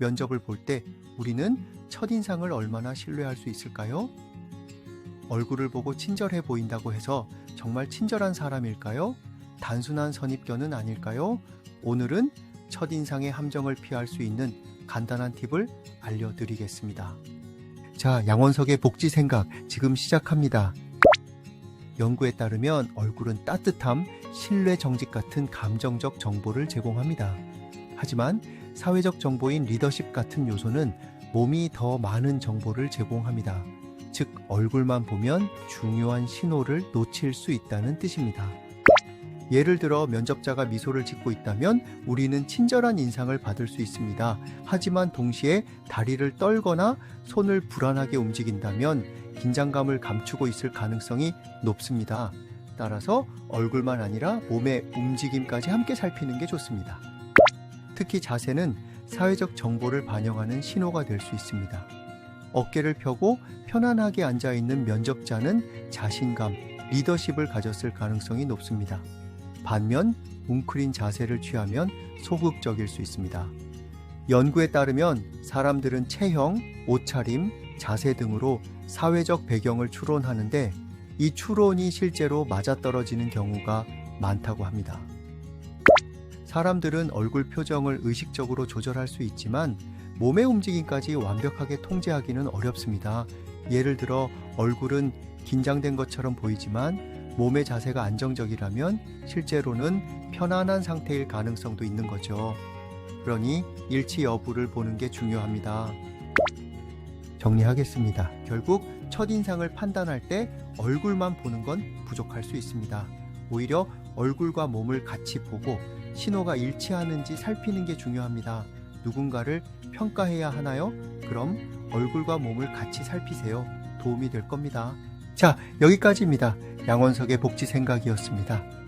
면접을 볼 때 우리는 첫인상을 얼마나 신뢰할 수 있을까요? 얼굴을 보고 친절해 보인다고 해서 정말 친절한 사람일까요? 단순한 선입견은 아닐까요? 오늘은 첫인상의 함정을 피할 수 있는 간단한 팁을 알려드리겠습니다. 자, 양원석의 복지 생각 지금 시작합니다. 연구에 따르면 얼굴은 따뜻함, 신뢰 정직 같은 감정적 정보를 제공합니다. 하지만 사회적 정보인 리더십 같은 요소는 몸이 더 많은 정보를 제공합니다. 즉, 얼굴만 보면 중요한 신호를 놓칠 수 있다는 뜻입니다. 예를 들어 면접자가 미소를 짓고 있다면 우리는 친절한 인상을 받을 수 있습니다. 하지만 동시에 다리를 떨거나 손을 불안하게 움직인다면 긴장감을 감추고 있을 가능성이 높습니다. 따라서 얼굴만 아니라 몸의 움직임까지 함께 살피는 게 좋습니다. 특히 자세는 사회적 정보를 반영하는 신호가 될 수 있습니다. 어깨를 펴고 편안하게 앉아 있는 면접자는 자신감, 리더십을 가졌을 가능성이 높습니다. 반면 웅크린 자세를 취하면 소극적일 수 있습니다. 연구에 따르면 사람들은 체형, 옷차림, 자세 등으로 사회적 배경을 추론하는데 이 추론이 실제로 맞아떨어지는 경우가 많다고 합니다. 사람들은 얼굴 표정을 의식적으로 조절할 수 있지만 몸의 움직임까지 완벽하게 통제하기는 어렵습니다. 예를 들어 얼굴은 긴장된 것처럼 보이지만 몸의 자세가 안정적이라면 실제로는 편안한 상태일 가능성도 있는 거죠. 그러니 일치 여부를 보는 게 중요합니다. 정리하겠습니다. 결국 첫인상을 판단할 때 얼굴만 보는 건 부족할 수 있습니다. 오히려 얼굴과 몸을 같이 보고 신호가 일치하는지 살피는 게 중요합니다. 누군가를 평가해야 하나요? 그럼 얼굴과 몸을 같이 살피세요. 도움이 될 겁니다. 자, 여기까지입니다. 양원석의 복지 생각이었습니다.